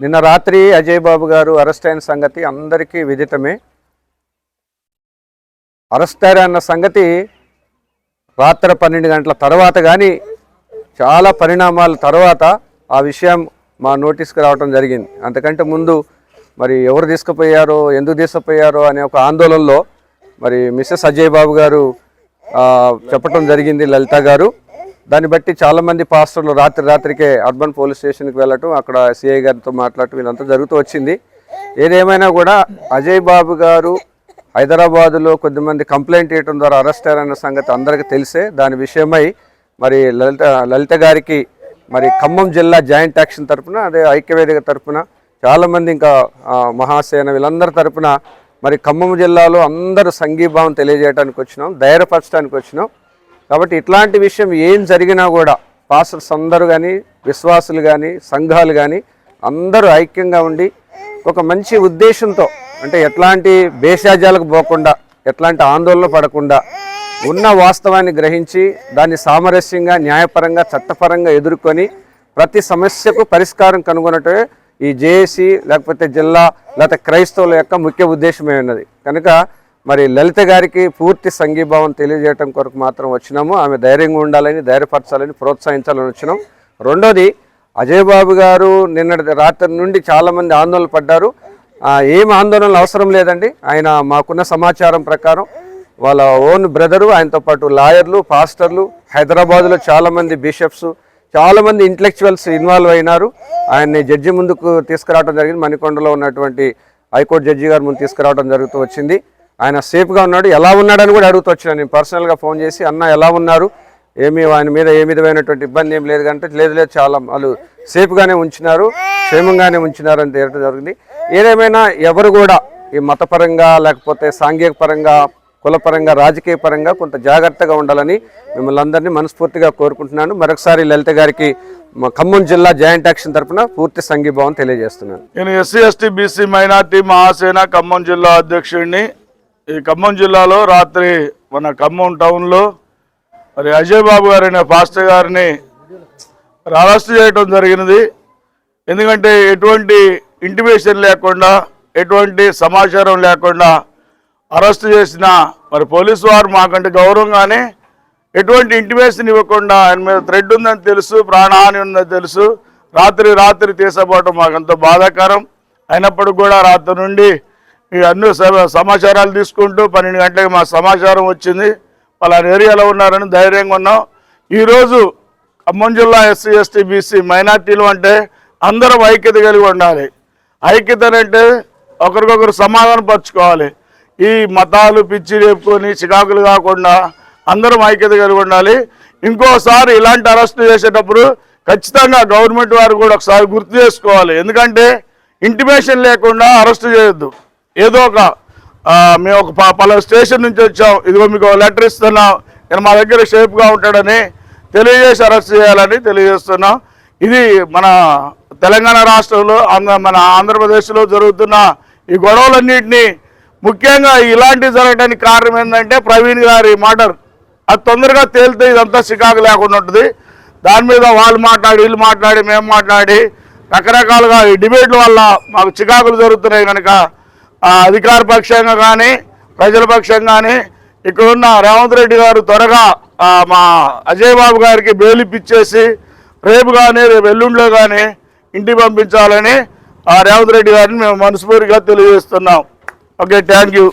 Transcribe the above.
నిన్న రాత్రి అజయ్ బాబు గారు అరెస్ట్ అయిన సంగతి అందరికీ విదితమే. అరెస్ట్ అన్న సంగతి రాత్రి పన్నెండు గంటల తర్వాత కానీ చాలా పరిణామాల తర్వాత ఆ విషయం మా నోటీస్కి రావడం జరిగింది. అంతకంటే ముందు మరి ఎవరు తీసుకుపోయారో ఎందుకు తీసుకుపోయారో అనే ఒక ఆందోళనలో మరి మిస్సెస్ అజయ్ బాబు గారు చెప్పడం చెప్పటం జరిగింది లలిత గారు. దాన్ని బట్టి చాలామంది పాస్టర్లు రాత్రి రాత్రికే అర్బన్ పోలీస్ స్టేషన్కి వెళ్ళటం అక్కడ సిఐ గారితో మాట్లాడటం ఇదంతా జరుగుతూ వచ్చింది. ఏదేమైనా కూడా అజయ్ బాబు గారు హైదరాబాదులో కొద్దిమంది కంప్లైంట్ ఇవ్వడం ద్వారా అరెస్ట్ అయ్యారన్న సంగతి అందరికీ తెలిసే దాని విషయమై మరి లలిత లలిత గారికి మరి ఖమ్మం జిల్లా జాయింట్ యాక్షన్ తరపున అదే ఐక్యవేదిక తరఫున చాలామంది ఇంకా మహాసేన వీళ్ళందరి తరపున మరి ఖమ్మం జిల్లాలో అందరూ సంఘీభావం తెలియజేయడానికి వచ్చినాం ధైర్యపరచడానికి వచ్చినాం. కాబట్టి ఇట్లాంటి విషయం ఏం జరిగినా కూడా పాస్టర్స్ అందరూ కానీ విశ్వాసులు కానీ సంఘాలు కానీ అందరూ ఐక్యంగా ఉండి ఒక మంచి ఉద్దేశంతో అంటే ఎట్లాంటి భేషాజాలకు పోకుండా ఎట్లాంటి ఆందోళన పడకుండా ఉన్న వాస్తవాన్ని గ్రహించి దాన్ని సామరస్యంగా న్యాయపరంగా చట్టపరంగా ఎదుర్కొని ప్రతి సమస్యకు పరిష్కారం కనుగొనటే ఈ జేఏసీ లేకపోతే జిల్లా లేకపోతే క్రైస్తవుల యొక్క ముఖ్య ఉద్దేశమే ఉన్నది కనుక మరి లలిత గారికి పూర్తి సంఘీభావం తెలియజేయటం కొరకు మాత్రం వచ్చినాము. ఆమె ధైర్యంగా ఉండాలని ధైర్యపరచాలని ప్రోత్సహించాలని వచ్చినాం. రెండోది అజయ్ బాబు గారు నిన్నటి రాత్రి నుండి చాలామంది ఆందోళన పడ్డారు. ఏం ఆందోళనలు అవసరం లేదండి. ఆయన మాకున్న సమాచారం ప్రకారం వాళ్ళ ఓన్ బ్రదరు ఆయనతో పాటు లాయర్లు పాస్టర్లు హైదరాబాద్లో చాలామంది బిషప్స్ చాలామంది ఇంటలెక్చువల్స్ ఇన్వాల్వ్ అయినారు. ఆయన్ని జడ్జి ముందుకు తీసుకురావడం జరిగింది. మణికొండలో ఉన్నటువంటి హైకోర్టు జడ్జి గారి ముందు తీసుకురావడం జరుగుతూ వచ్చింది. ఆయన సేఫ్గా ఉన్నాడు ఎలా ఉన్నాడని కూడా అడుగుతూ వచ్చినాను నేను పర్సనల్గా ఫోన్ చేసి అన్న ఎలా ఉన్నారు? ఏమీ ఆయన మీద ఏ విధమైనటువంటి ఇబ్బంది ఏం లేదు కంటే లేదు లేదు చాలా వాళ్ళు సేఫ్గానే ఉంచినారు క్షేమంగానే ఉంచినారు అని తేలటం జరిగింది. ఏదేమైనా ఎవరు కూడా ఈ మతపరంగా లేకపోతే సాంఘిక పరంగా కులపరంగా రాజకీయ పరంగా కొంత జాగ్రత్తగా ఉండాలని మిమ్మల్ని అందరినీ మనస్ఫూర్తిగా కోరుకుంటున్నాను. మరొకసారి లలిత గారికి మా ఖమ్మం జిల్లా జాయింట్ యాక్షన్ తరఫున పూర్తి సంఘీభావం తెలియజేస్తున్నాను. నేను S C S T B C minority Mahasena Khammam జిల్లా అధ్యక్షుడిని ఈ ఖమ్మం జిల్లాలో రాత్రి మన ఖమ్మం టౌన్లో మరి అజయ్ బాబు గారైన ఫాస్టర్ పాస్టర్ గారిని అరెస్ట్ చేయడం జరిగినది ఎందుకంటే ఎటువంటి ఇంటిమేషన్ లేకుండా ఎటువంటి సమాచారం లేకుండా అరెస్ట్ చేసిన మరి పోలీసు వారు మాకంటే గౌరవంగానే ఎటువంటి ఇంటిమేషన్ ఇవ్వకుండా ఆయన మీద థ్రెడ్ ఉందని తెలుసు ప్రాణహాని ఉందని తెలుసు. రాత్రి రాత్రి తీసపోవటం మాకు ఎంతో బాధాకరం. అయినప్పటికి కూడా రాత్రి నుండి అన్ని సమాచారాలు తీసుకుంటూ పన్నెండు గంటలకు మా సమాచారం వచ్చింది. పలానా ఏరియాలో ఉన్నారని ధైర్యంగా ఉన్నాం. ఈరోజు ఖమ్మం జిల్లా ఎస్సీ ఎస్టీ బీసీ మైనార్టీలు అంటే అందరం ఐక్యత కలిగి ఉండాలి. ఐక్యత అంటే ఒకరికొకరు సమాధానం పరచుకోవాలి ఈ మతాలు పిచ్చి రేపుకొని చికాకులు కాకుండా అందరం ఐక్యత కలిగి ఉండాలి. ఇంకోసారి ఇలాంటి అరెస్ట్ చేసేటప్పుడు ఖచ్చితంగా గవర్నమెంట్ వారు కూడా ఒకసారి గుర్తు చేసుకోవాలి. ఎందుకంటే ఇంటిమేషన్ లేకుండా అరెస్ట్ చేయొద్దు. ఏదో ఒక మేము ఒక ప- స్టేషన్ నుంచి వచ్చాం. ఇదిగో మీకు లెటర్ ఇస్తున్నాం. నేను మా దగ్గర షేప్గా ఉంటాడని తెలియజేసి అరెస్ట్ చేయాలని తెలియజేస్తున్నాం. ఇది మన తెలంగాణ రాష్ట్రంలో మన ఆంధ్రప్రదేశ్లో జరుగుతున్న ఈ గొడవలన్నింటినీ ముఖ్యంగా ఇలాంటివి జరగడానికి కారణం ఏంటంటే ప్రవీణ్ గారి మాటర్ అది తొందరగా తేలితే ఇదంతా చికాకు లేకుండా ఉంటుంది. దాని మీద వాళ్ళు మాట్లాడి వీళ్ళు మాట్లాడి మేము మాట్లాడి రకరకాలుగా ఈ డిబేట్ల వల్ల మాకు చికాకులు జరుగుతున్నాయి కనుక అధికార పక్షంగా కానీ ప్రజల పక్షంగా కానీ ఇక్కడున్న రేవంత్ రెడ్డి గారు త్వరగా మా అజయ్ బాబు గారికి బెయిల్ రేపు కానీ రేపు ఎల్లుండిలో కానీ ఇంటికి పంపించాలని ఆ రేవంత్ రెడ్డి గారిని మేము మనస్ఫూర్తిగా తెలియజేస్తున్నాం. Okay thank you.